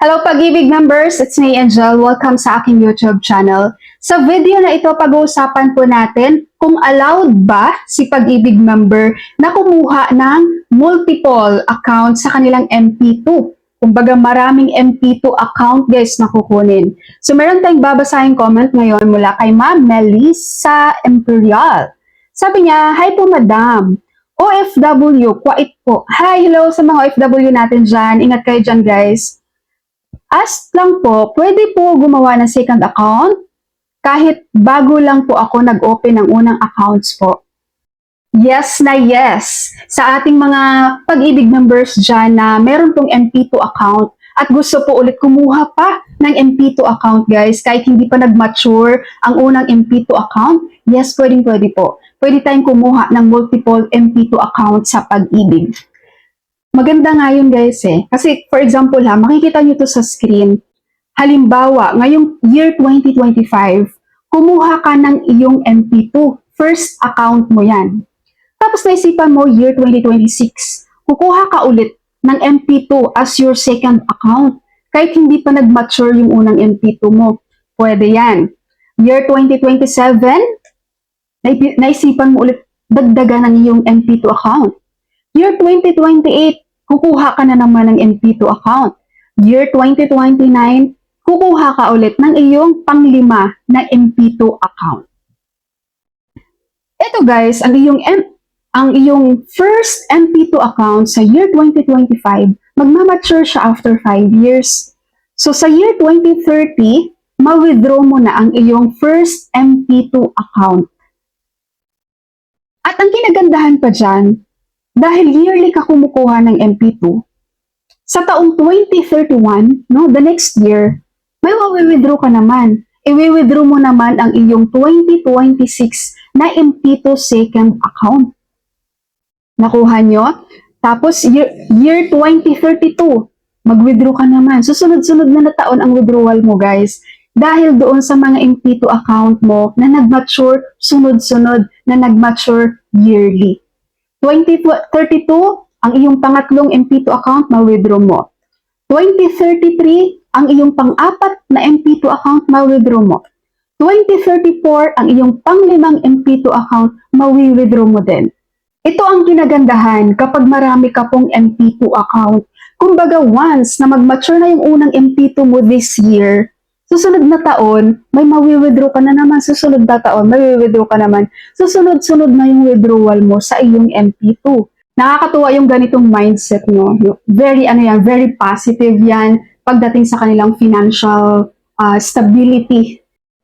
Hello Pag-ibig members, it's me Angel. Welcome sa aking YouTube channel. Sa video na ito, pag-uusapan po natin kung allowed ba si Pag-ibig member na kumuha ng multiple account sa kanilang MP2. Kumbaga maraming MP2 account guys na kukunin. So meron tayong babasahing comment ngayon mula kay Ma'am Melissa Imperial. Sabi niya, Hi po madam. OFW, kwait po. Hi, hello sa mga OFW natin dyan. Ingat kayo dyan guys. Ask lang po, pwede po gumawa ng second account? Kahit bago lang po ako nag-open ng unang accounts po. Yes na yes. Sa ating mga pag-ibig members dyan na meron pong MP2 account at gusto po ulit kumuha pa ng MP2 account guys kahit hindi pa nag-mature ang unang MP2 account, yes, pwedeng pwede po. Pwede tayong kumuha ng multiple MP2 account sa pag-ibig. Maganda nga yun guys eh. Kasi for example ha, makikita nyo to sa screen. Halimbawa, ngayong year 2025, kumuha ka ng iyong MP2. First account mo yan. Tapos naisipan mo year 2026, kukuha ka ulit ng MP2 as your second account. Kahit hindi pa nag-mature yung unang MP2 mo. Pwede yan. Year 2027, naip- naisipan mo ulit dagdagan ng iyong MP2 account. Year 2028, kukuha ka na naman ng MP2 account. Year 2029, kukuha ka ulit ng iyong panglima na MP2 account. Ito guys, ang iyong M ang iyong first MP2 account sa year 2025, magmamature siya after 5 years. So sa year 2030, ma-withdraw mo na ang iyong first MP2 account. At ang kinagandahan pa dyan, dahil yearly ka kumukuha ng MP2, sa taong 2031, no, the next year, may mawi-withdraw ka naman. I-withdraw mo naman ang iyong 2026 na MP2 second account. Nakuha nyo? Tapos, year, year 2032, mag-withdraw ka naman. Susunod-sunod na na taon ang withdrawal mo, guys. Dahil doon sa mga MP2 account mo na nag-mature sunod-sunod, na nag-mature yearly. 2032, ang iyong pangatlong MP2 account, ma-withdraw mo. 2033, ang iyong pang-apat na MP2 account, ma-withdraw mo. 2034, ang iyong panglimang MP2 account, ma-withdraw mo din. Ito ang ginagandahan kapag marami ka pong MP2 account. Kumbaga once na mag-mature na yung unang MP2 mo this year, susunod na taon, may mawi-withdraw ka na naman. Susunod na taon, may withdraw ka naman. Susunod-sunod na yung withdrawal mo sa iyong MP2. Nakakatuwa yung ganitong mindset. Yung Very ano yan, very positive yan pagdating sa kanilang financial uh, stability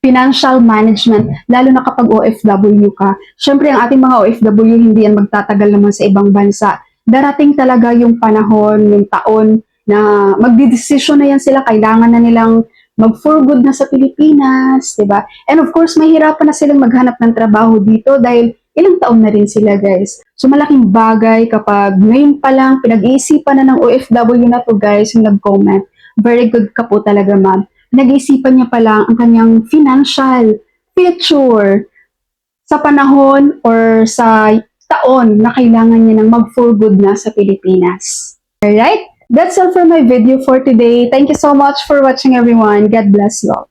financial management, lalo na kapag OFW ka. Siyempre, ang ating mga OFW, hindi yan magtatagal naman sa ibang bansa. Darating talaga yung panahon, yung taon, na magdidesisyon na yan sila, kailangan na nilang mag-for good na sa Pilipinas, di ba? And of course, mahirapan na silang maghanap ng trabaho dito dahil ilang taon na rin sila, guys. So, malaking bagay kapag ngayon pa lang pinag-iisipan na ng OFW na to, guys, yung nag-comment. Very good ka po talaga, ma'am nag-iisipan niya pa lang ang kanyang financial future sa panahon or sa taon na kailangan niya ng mag-for good na sa Pilipinas. Alright? That's all for my video for today. Thank you so much for watching everyone. God bless you all.